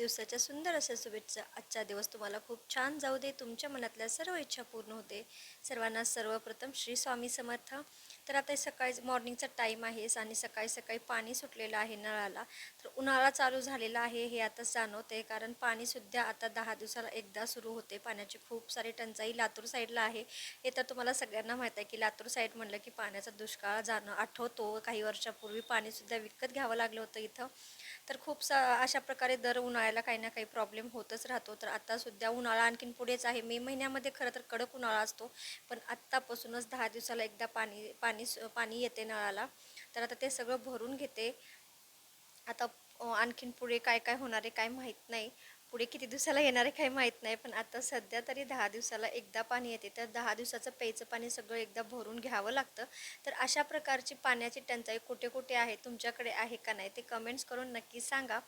दिवसाच्या सुंदर अशा शुभेच्छा. आजचा दिवस तुम्हाला खूप छान जाऊ दे. तुमच्या मनातल्या सर्व इच्छा पूर्ण होते. सर्वांना सर्वप्रथम श्री स्वामी समर्थ. तर आता सकाळी मॉर्निंगचा टाईम आहे आणि सकाळी सकाळी पाणी सुटलेलं आहे नळाला. तर उन्हाळा चालू झालेला आहे हे आता जाणवते कारण पाणीसुद्धा आता दहा दिवसाला एकदा सुरू होते. पाण्याची खूप सारी टंचाई लातूर साईडला आहे. हे तर तुम्हाला सगळ्यांना माहीत आहे की लातूर साईड म्हणलं की पाण्याचा दुष्काळ जाणं आठवतो. काही वर्षापूर्वी पाणीसुद्धा विकत घ्यावं लागलं होतं इथं. तर खूप सा अशा प्रकारे दर उन्हाळ्याला काही ना काही प्रॉब्लेम होतच राहतो. तर आतासुद्धा उन्हाळा आणखीन पुढेच आहे. मे महिन्यामध्ये खरं तर कडक उन्हाळा असतो. पण आत्तापासूनच दहा दिवसाला एकदा पाणी पाणी पाणी येते नळाला. तर आता ते सगळं भरून घेते. आता आणखीन पुढे काय काय होणार आहे काय माहीत नाही. पुढे किती दिवसाला येणार आहे काही माहीत नाही. पण आता सध्या तरी दहा दिवसाला एकदा पाणी येते. तर दहा दिवसाचं प्यायचं पाणी सगळं एकदा भरून घ्यावं लागतं. तर अशा प्रकारची पाण्याची टंचाई कुठे कुठे आहे? तुमच्याकडे आहे का नाही? ते कमेंट्स करून नक्की सांगा.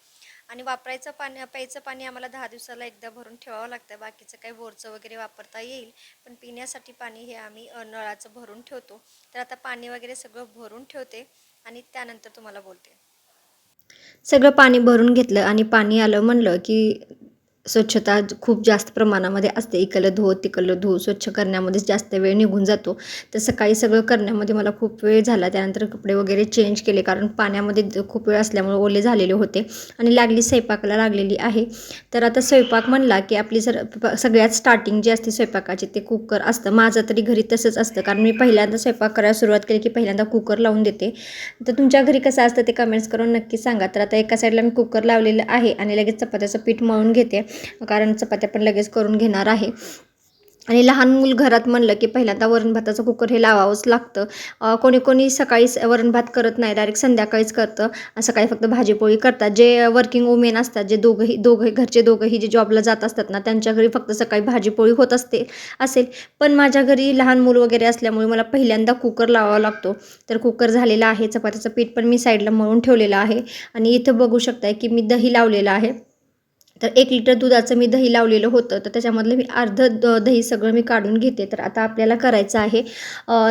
आणि वापरायचं पाणी प्यायचं पाणी आम्हाला दहा दिवसाला एकदा भरून ठेवावं लागतं. बाकीचं काही बोरचं वगैरे वापरता येईल. पण पिण्यासाठी पाणी हे आम्ही नळाचं भरून ठेवतो. तर आता पाणी वगैरे सगळं भरून ठेवते. आणि त्यानंतर तुम्हाला बोलते. सगळं पाणी भरून घेतलं आणि पाणी आलं म्हणलं की स्वच्छता खूप जास्त प्रमाणामध्ये असते. इकडलं धो तिकडलं धो स्वच्छ करण्यामध्येच जास्त वेळ निघून जातो. तर सकाळी सगळं करण्यामध्ये मला खूप वेळ झाला. त्यानंतर कपडे वगैरे चेंज केले कारण पाण्यामध्ये खूप वेळ असल्यामुळे ओले झालेले होते आणि लागली स्वयंपाकाला लागलेली आहे. तर आता स्वयंपाक म्हणला की आपली सर प- सगळ्यात स्टार्टिंग जी असते स्वयंपाकाची ते कुकर असतं. माझं तरी घरी तसंच असतं. कारण मी पहिल्यांदा स्वयंपाक करायला सुरुवात केली की पहिल्यांदा कुकर लावून देते. तर तुमच्या घरी कसं असतं ते कमेंट्स करून नक्की सांगा. तर आता एका साईडला मी कुकर लावलेलं आहे आणि लगेच चपात्याचं पीठ मळून घेते. कारण चपात्या पण लगेच करून घेणार आहे. आणि लहान मूल घरात म्हणलं की पहिल्यांदा वरण भाताचं कुकर हे लावावंच लागतं. कोणी कोणी सकाळी वरणभात वरण भात करत नाही डायरेक्ट संध्याकाळीच करतं. सकाळी फक्त भाजीपोळी करतात. जे वर्किंग वुमेन असतात जे दोघंही दोघंही घरचे दोघंही जे जॉबला जात असतात ना त्यांच्या घरी फक्त सकाळी भाजीपोळी होत असते असेल. पण माझ्या घरी लहान मूल वगैरे असल्यामुळे मला पहिल्यांदा कुकर लावावा लागतो. तर कुकर झालेला आहे चपात्याचं पीठ पण मी साईडला मळून ठेवलेलं आहे. आणि इथं बघू शकताय की मी दही लावलेलं आहे. तर एक लिटर दुधाचं मी दही लावलेलं होतं. तर त्याच्यामधलं मी अर्धं द दही सगळं मी काढून घेते. तर आता आपल्याला करायचं आहे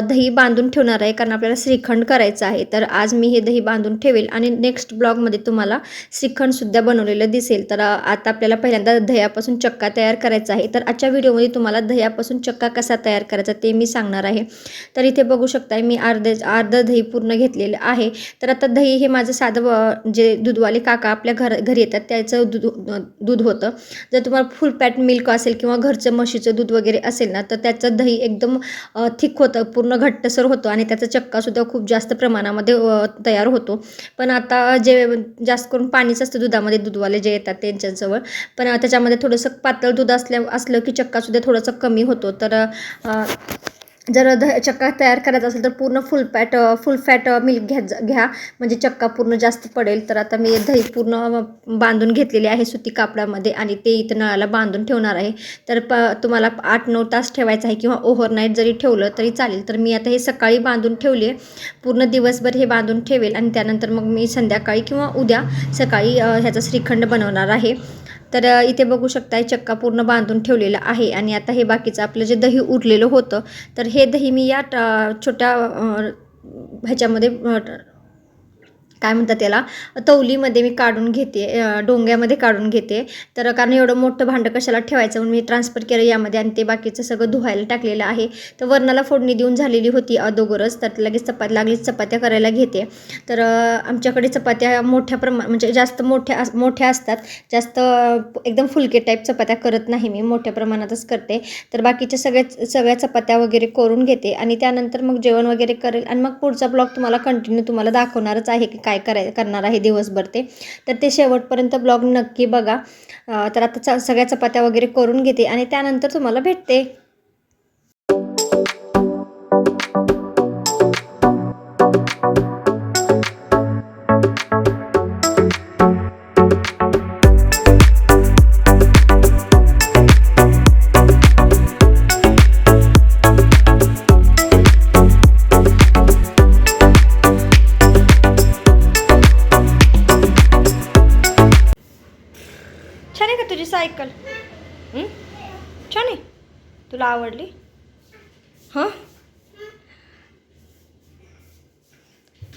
दही बांधून ठेवणार आहे कारण आपल्याला श्रीखंड करायचं आहे. तर आज मी हे दही बांधून ठेवेल आणि नेक्स्ट ब्लॉगमध्ये तुम्हाला श्रीखंडसुद्धा बनवलेलं दिसेल. तर आता आपल्याला पहिल्यांदा दह्यापासून चक्का तयार करायचा आहे. तर आजच्या व्हिडिओमध्ये तुम्हाला दह्यापासून चक्का कसा तयार करायचा ते मी सांगणार आहे. तर इथे बघू शकताय मी अर्धे अर्धं दही पूर्ण घेतलेलं आहे. तर आता दही हे माझं साधं जे दूधवाले काका आपल्या घर घरी येतात त्याचं दूध दूध होतं. जर तुम्हाला फुल पॅट मिल्क असेल किंवा घरचं म्हशीचं दूध वगैरे असेल ना तर त्याचं दही एकदम थिक होतं पूर्ण घट्टसर होतं आणि त्याचा चक्कासुद्धा खूप जास्त प्रमाणामध्ये तयार होतो. पण आता जे जास्त करून पाणीच असतं दुधामध्ये दूधवाले जे येतात त्यांच्याजवळ पण त्याच्यामध्ये थोडंसं पातळ दूध असल्या असलं की चक्कासुद्धा थोडंसं कमी होतो. तर जर द चक्का तयार करायचा असेल तर पूर्ण full fat full fat milk घ्या घ्या. म्हणजे चक्का पूर्ण जास्त पडेल. तर आता मी दही पूर्ण बांधून घेतलेले आहे सुती कापडामध्ये आणि ते इथं नळाला बांधून ठेवणार आहे. तर प तुम्हाला आठ नऊ तास ठेवायचं आहे किंवा ओव्हरनाईट जरी ठेवलं तरी चालेल. तर मी आता हे सकाळी बांधून ठेवले पूर्ण दिवसभर हे बांधून ठेवेल आणि त्यानंतर मग मी संध्याकाळी किंवा उद्या सकाळी ह्याचा श्रीखंड बनवणार आहे. तर इथे बघू शकताय चक्का पूर्ण बांधून ठेवलेला आहे आणि आता हे बाकीचं आपलं जे दही उरलेलं होतं तर हे दही मी या ट- छोट्या ह्याच्यामध्ये काय म्हणतात त्याला? तवलीमध्ये मी काढून घेते डोंग्यामध्ये काढून घेते. तर कारण एवढं मोठं भांडं कशाला ठेवायचं? म्हणून मी ट्रान्सफर केलं यामध्ये आणि ते बाकीचं सगळं धुवायला टाकलेलं आहे. तर वरणाला फोडणी देऊन झालेली होती अदोगरच तर लगेच चपात लागलीच चपात्या करायला घेते. तर आमच्याकडे चपात्या मोठ्या प्रमाण म्हणजे जास्त मोठ्या मोठ्या असतात. जास्त एकदम फुलके टाईप चपात्या करत नाही मी मोठ्या प्रमाणातच करते. तर बाकीच्या सगळ्या सगळ्या चपात्या वगैरे करून घेते. आणि त्यानंतर मग जेवण वगैरे करेल. आणि मग पुढचा ब्लॉग तुम्हाला कंटिन्यू तुम्हाला दाखवणारच आहे की काय काय कराय करणार आहे दिवसभर ते. तर ते शेवटपर्यंत ब्लॉग नक्की बघा. तर आता सगळ्या चपात्या वगैरे करून घेते आणि त्यानंतर तुम्हाला भेटते. आवडली? हां?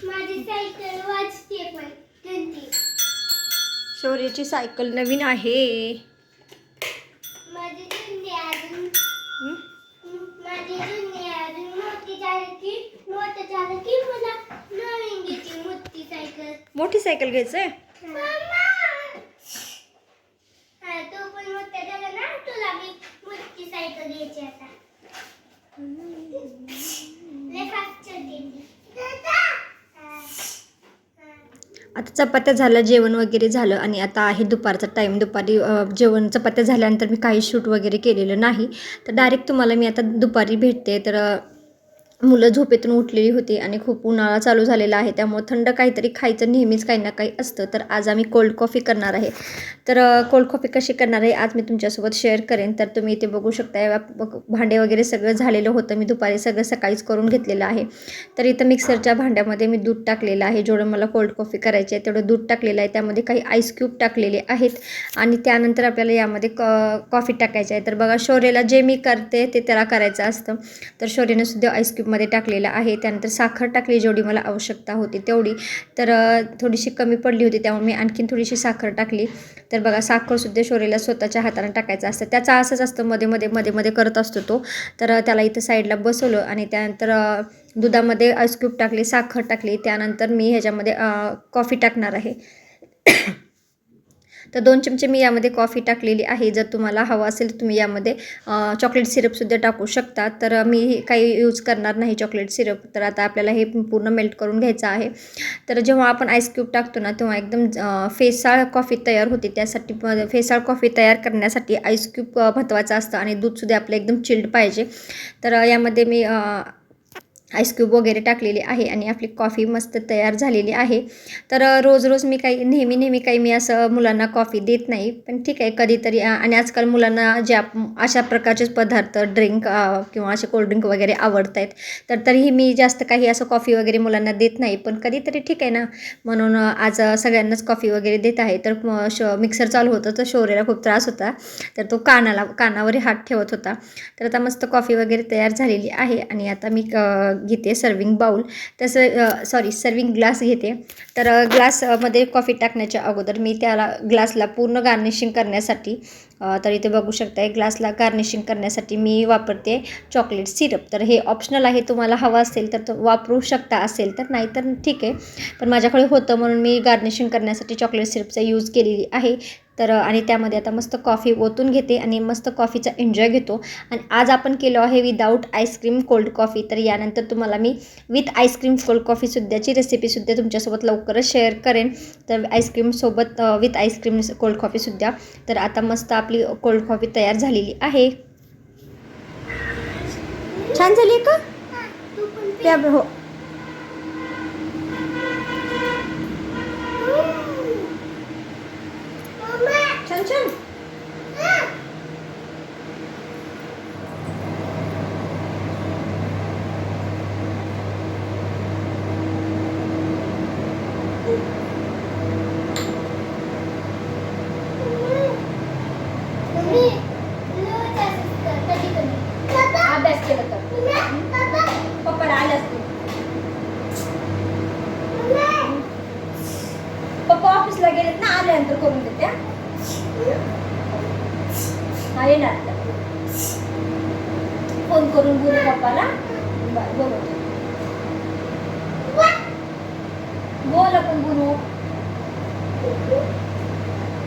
माझी सायकल वाजते पण घंटी शौर्याची सायकल नवीन आहे. माझी जुनी अजून हं? माझी जुनी अजून मोठी झाली की मोठं झालं की मला नवीन घ्यायची मोठी सायकल. मोठी सायकल घ्यायचंय हा तो पण मोठा झाला ना तुला मी मोठी सायकल घ्यायची आता. आता चपात्या झाल्या जेवण वगैरे झालं आणि आता आहे दुपारचा टाईम दुपारी जेवण चपात्या झाल्यानंतर मी काही शूट वगैरे केलेलं नाही. तर डायरेक्ट तुम्हाला मी आता दुपारी भेटते. तर मुलं झोपेतून उठलेली होती आणि खूप उन्हाळा चालू झालेला आहे. त्यामुळे थंड काहीतरी खायचं नेहमीच काही ना काही असतं. तर आज आम्ही कोल्ड कॉफी करणार आहे. तर कोल्ड कॉफी कशी करणार आहे आज मी तुमच्यासोबत शेअर करेन. तर तुम्ही इथे बघू शकता भांडे वगैरे सगळं झालेलं होतं. मी दुपारी सगळं सकाळीच करून घेतलेलं आहे. तर इथं मिक्सरच्या भांड्यामध्ये मी दूध टाकलेलं आहे. जेवढं मला कोल्ड कॉफी करायची आहे तेवढं दूध टाकलेलं आहे. त्यामध्ये काही आईस क्यूब टाकलेले आहेत. आणि त्यानंतर आपल्याला यामध्ये क कॉफी टाकायची आहे. तर बघा शौर्यला जे मी करते ते त्याला करायचं असतं. तर शौर्याने सुद्धा आईस कपमध्ये टाकलेलं आहे. त्यानंतर साखर टाकली जेवढी मला आवश्यकता होती तेवढी. तर थोडीशी कमी पडली होती त्यामुळे मी आणखीन थोडीशी साखर टाकली. तर बघा साखरसुद्धा शोरेला स्वतःच्या हाताने टाकायचं असतं. त्याचा असंच असतं मध्ये मध्ये मध्ये मध्ये करत असतो तो. तर त्याला इथं साईडला बसवलं आणि त्यानंतर दुधामध्ये आईस्क्यूब टाकली साखर टाकली. त्यानंतर मी ह्याच्यामध्ये कॉफी टाकणार आहे. तर दोन चमचे मी यामध्ये कॉफी टाकलेली आहे. जर तुम्हाला हवं असेल तर तुम्ही यामध्ये चॉकलेट सिरपसुद्धा टाकू शकता. तर मी काही यूज करणार नाही चॉकलेट सिरप तर आता आपल्याला हे पूर्ण मेल्ट करून घ्यायचं आहे. तर जेव्हा आपण आईस क्यूब टाकतो ना तेव्हा एकदम फेसाळ कॉफी तयार होते. त्यासाठी फेसाळ कॉफी तयार करण्यासाठी आईस क्यूब महत्त्वाचं असतं आणि दूधसुद्धा आपलं एकदम चिल्ड पाहिजे. तर यामध्ये मी आईस्क्यूब वगैरे टाकलेली आहे आणि आपली कॉफी मस्त तयार झालेली आहे. तर रोज रोज मी काही नेहमी नेहमी काही मी असं मुलांना कॉफी देत नाही. पण ठीक आहे कधीतरी आणि आजकाल मुलांना ज्या अशा प्रकारचेच पदार्थ ड्रिंक किंवा असे कोल्ड्रिंक वगैरे आवडत आहेत तर तरीही मी जास्त काही असं कॉफी वगैरे मुलांना देत नाही. पण कधीतरी ठीक आहे ना. म्हणून आज सगळ्यांनाच कॉफी वगैरे देत आहे. तर श मिक्सर चालू होतं तर शौर्याला खूप त्रास होता. तर तो कानाला कानावर हात ठेवत होता. तर आता मस्त कॉफी वगैरे तयार झालेली आहे. आणि आता मी घेते सर्विंग बाऊल तसं सॉरी सर्विंग ग्लास घेते. तर ग्लासमध्ये कॉफी टाकण्याच्या अगोदर मी त्याला ग्लासला पूर्ण गार्निशिंग करण्यासाठी तर इथे बघू शकताय ग्लासला गार्निशिंग करण्यासाठी मी वापरते चॉकलेट सिरप तर हे ऑप्शनल आहे तुम्हाला हवं असेल तर तो वापरू शकता असेल तर नाही तर ठीक आहे. पण माझ्याकडे होतं म्हणून मी गार्निशिंग करण्यासाठी चॉकलेट सिरपचा यूज केलेली आहे. तर आणि त्यामध्ये आता मस्त कॉफी ओतून घेते आणि मस्त कॉफीचा एन्जॉय घेतो. आणि आज आपण केलो आहे विदाऊट आईस्क्रीम कोल्ड कॉफी तर यानंतर तुम्हाला मी विथ आईस्क्रीम कोल्ड कॉफीसुद्धाची रेसिपीसुद्धा तुमच्यासोबत लवकरच शेअर करेन. तर आईस्क्रीमसोबत विथ आईस्क्रीम कोल्ड कॉफीसुद्धा तर आता मस्त आपली कोल्ड कॉफी तयार झालेली आहे. छान झाली का? हा, तू पण पे. त्या हो मम्मा, छान छान हा. मम्मी, रोज असंच कर, कधी-कधी. अभ्यास केला तर. मम्मा, पप्पा. पप्पा ऑफिसला गेलेत ना आल्यानंतर करून देते हा येणार. फोन करून बोलू पप्पाला बरं बोलवते बोला पण बोलू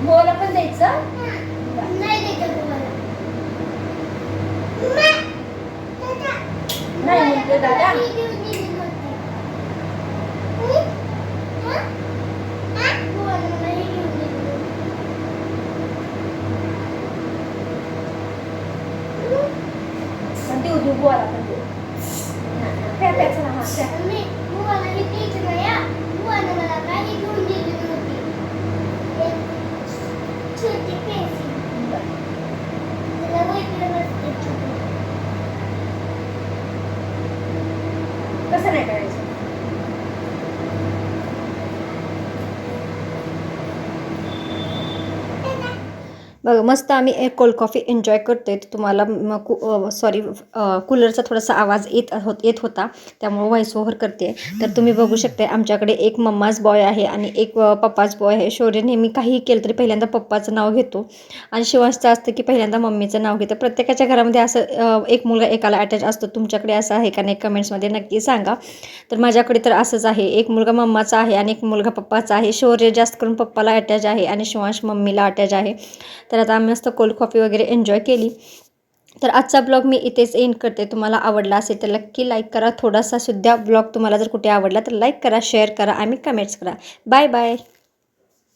बोला पण द्यायचं नाही द्यायचं तुम्हाला. मम्मा, दादा. नाही म्हणते दादा. मी घेऊन दिली होती. हं? हा? हा? तुम्हाला मला हे घेऊन दिली होती. हं? पण देऊ देऊ बोला पण देऊ प्या प्या चला हा प्या मम्मी, तुम्हाला हे द्यायचं नाही हा. तुम्हाला मला काही घेऊन दिली नव्हती. एक छोटी पेन्सिल. त्याला वेगळं नसते छोटी. कसं नाही करायचं बघ मस्त आम्ही कोल्ड कॉफी एन्जॉय करतोय. तर तुम्हाला म सॉरी कूलरचा थोडासा आवाज येत होत येत होता. त्यामुळे व्हॉइस ओव्हर करते तर तुम्ही बघू शकता आमच्याकडे एक मम्माज बॉय आहे आणि एक पप्पाच बॉय आहे. शौर्य नेहमी काहीही केलं तरी पहिल्यांदा पप्पाचं नाव घेतो. आणि शिवांशचं असतं की पहिल्यांदा मम्मीचं नाव घेतं. प्रत्येकाच्या घरामध्ये असं एक मुलगा एकाला अटॅच असतो. तुमच्याकडे असं आहे का नाही कमेंट्समध्ये नक्की सांगा. तर माझ्याकडे तर असंच आहे. एक मुलगा मम्माचा आहे आणि एक मुलगा पप्पाचा आहे. शौर्य जास्त करून पप्पाला अटॅच आहे आणि शिवांश मम्मीला अटॅच आहे. तर आता आम्ही मस्त कोल्ड कॉफी वगैरे एन्जॉय केली. तर आजचा ब्लॉग मी इथेच एंड करते. तुम्हाला आवडला असेल तर नक्की लाईक करा. थोडासा सुद्धा ब्लॉग तुम्हाला जर कुठे आवडला तर लाईक करा शेअर करा आणि कमेंट्स करा. Bye bye